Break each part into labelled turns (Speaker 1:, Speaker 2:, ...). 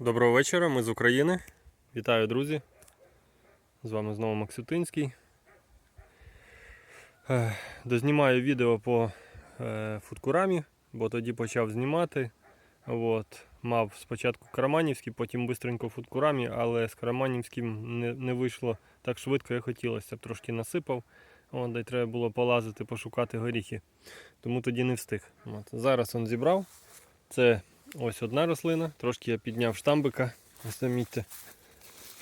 Speaker 1: Доброго вечора, ми з України. Вітаю, друзі. З вами знову Максютинський. Дознімаю відео по е, фудкурамі, бо тоді почав знімати. От. Мав спочатку Караманівський, потім бистренько фудкурамі, але з Караманівським не, не вийшло так швидко, як хотілося. Трошки насипав. От, де треба було полазити, пошукати горіхи. Тому тоді не встиг. От. Зараз он зібрав. Це Ось одна рослина, трошки я підняв штамбика. Ось замітьте,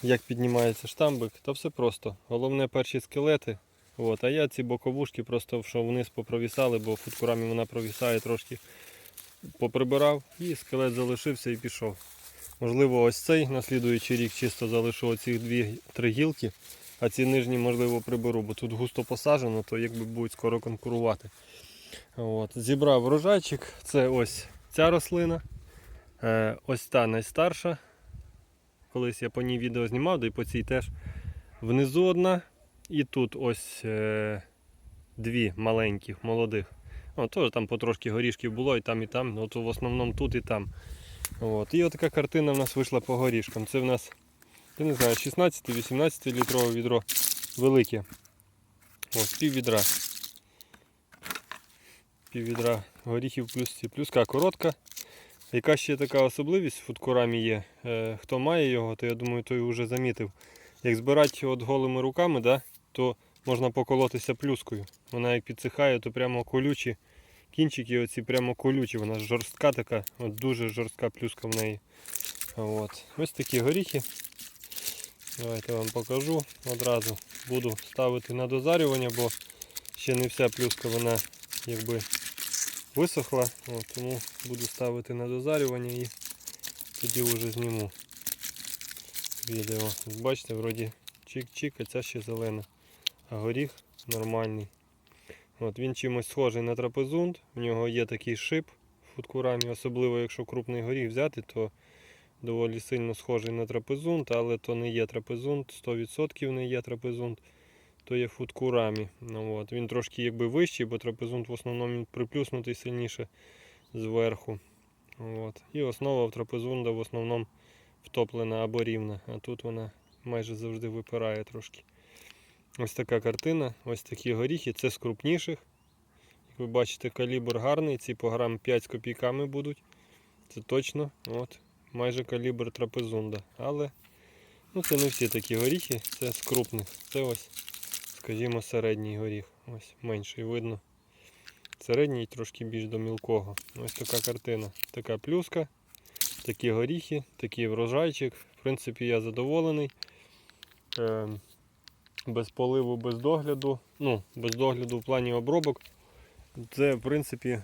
Speaker 1: як піднімається штамбик, то все просто. Головне перші скелети. От, а я ці боковушки просто що вниз попровісали, бо в фудкурамі вона провісає трошки. Поприбирав і скелет залишився і пішов. Можливо, ось цей на слідуючий рік чисто залишу оці дві-три гілки, а ці нижні, можливо, приберу, бо тут густо посаджено, то якби будуть скоро конкурувати. От, зібрав врожайчик, це ось ця рослина. Е, ось та найстарша. Колись я по ній відео знімав, да і по цій теж. Внизу одна. І тут ось е, дві маленьких, молодих. О, теж там потрошки горішків було і там, і там. От в основному тут і там. От. І отака картина в нас вийшла по горішкам. Це в нас, я не знаю, 16-18 літрове відро велике. Ось пів відра. Пів відра горіхів плюс ці. Плюска коротка. Яка ще така особливість в фудкурамі є? Е, хто має його, то я думаю, той вже замітив. Як збирати от голими руками, да, то можна поколотися плюскою. Вона як підсихає, то прямо колючі. Кінчики оці прямо колючі, вона жорстка така, от дуже жорстка плюска в неї. От. Ось такі горіхи. Давайте вам покажу одразу. Буду ставити на дозарювання, бо ще не вся плюска вона якби висохла, от, тому буду ставити на дозарювання і тоді вже зніму відео. Бачите, вроді чик-чик, а ця ще зелена. А горіх нормальний. От, Він чимось схожий на трапезунд, в нього є такий шип в фудкурамі, особливо якщо крупний горіх взяти, то доволі сильно схожий на трапезунд, але то не є трапезунд, 100% не є трапезунд то є фудкурамі. Ну, от. Він трошки якби вищий, бо трапезунт в основному приплюснутий сильніше зверху. От. І основа трапезунда в основному втоплена або рівна, а тут вона майже завжди випирає трошки. Ось така картина, ось такі горіхи, це з крупніших. Як ви бачите, калібр гарний, ці по грам 5 з копійками будуть. Це точно. От. Майже калібр трапезунда. Але ну, це не всі такі горіхи, це з крупних. Це ось скажімо, середній горіх. Ось менший видно. Середній трошки більш до мілкого. Ось така картина. Така плюска, такі горіхи, такий врожайчик. В принципі, я задоволений. Е, без поливу, без догляду. Ну, без догляду в плані обробок. Це, в принципі,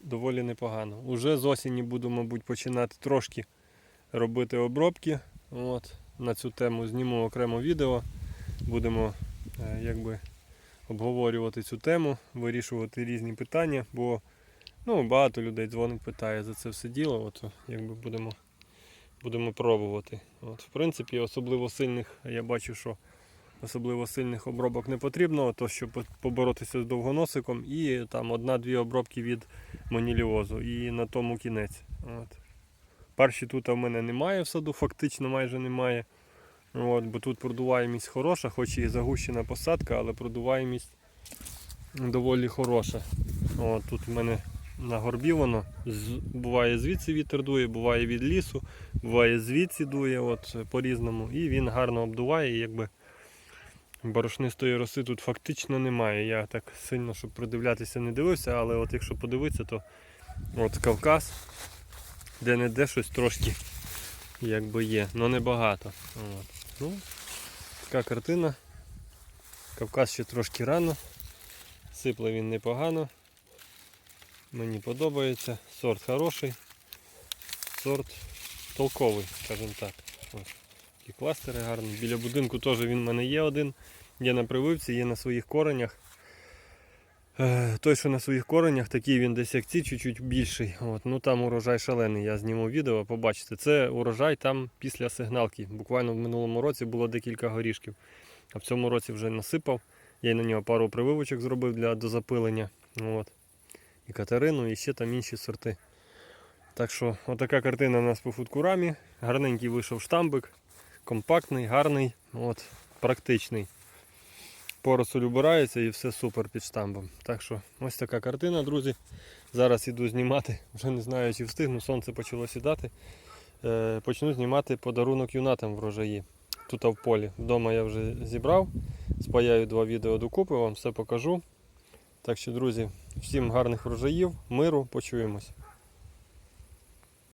Speaker 1: доволі непогано. Уже з осені буду, мабуть, починати трошки робити обробки. От, На цю тему зніму окремо відео. Будемо якби обговорювати цю тему, вирішувати різні питання, бо ну, багато людей дзвонить, питає за це все діло. От, якби будемо будемо пробувати. От, В принципі, особливо сильних, я бачу, що особливо сильних обробок не потрібно, то щоб поборотися з довгоносиком, і там одна-дві обробки від моніліозу і на тому кінець. От. Перші тут у мене немає в саду, фактично майже немає. От, Бо тут продуваємість хороша, хоч і загущена посадка, але продуваємість доволі хороша. От, Тут в мене на горбі воно буває звідси вітер дує, буває від лісу, буває звідси дує от, по-різному. І він гарно обдуває. і якби Борошнистої роси тут фактично немає. Я так сильно, щоб придивлятися, не дивився, але от якщо подивитися, то от Кавказ, де-не-де щось трошки якби є, але небагато. От. Ну, Така картина. Кавказ ще трошки рано. Сипле він непогано. Мені подобається. Сорт хороший. Сорт толковий, скажімо так. Ось. Такі кластери гарні. Біля будинку теж він в мене є один. Є на прививці, є на своїх коренях. Е, той, що на своїх коренях, такий він десь як ці, чуть-чуть більший. От. Ну Там урожай шалений, я зніму відео, побачите. Це урожай там після сигналки. Буквально в минулому році було декілька горішків. А в цьому році вже насипав. Я й на нього пару прививочок зробив для дозапилення. От. І Катерину, і ще там інші сорти. Так що, отака картина у нас по фудкурамі. Гарненький вийшов штамбик, компактний, гарний, от, практичний. Поросуль убирається і все супер під штамбом. Так що ось така картина, друзі. Зараз іду знімати, вже не знаю, чи встигну, сонце почало сідати. Е, почну знімати подарунок юнатам врожаї. Тут в полі. Вдома я вже зібрав. Спаяю два відео докупи, вам все покажу. Так що, друзі, всім гарних врожаїв, миру, почуємось.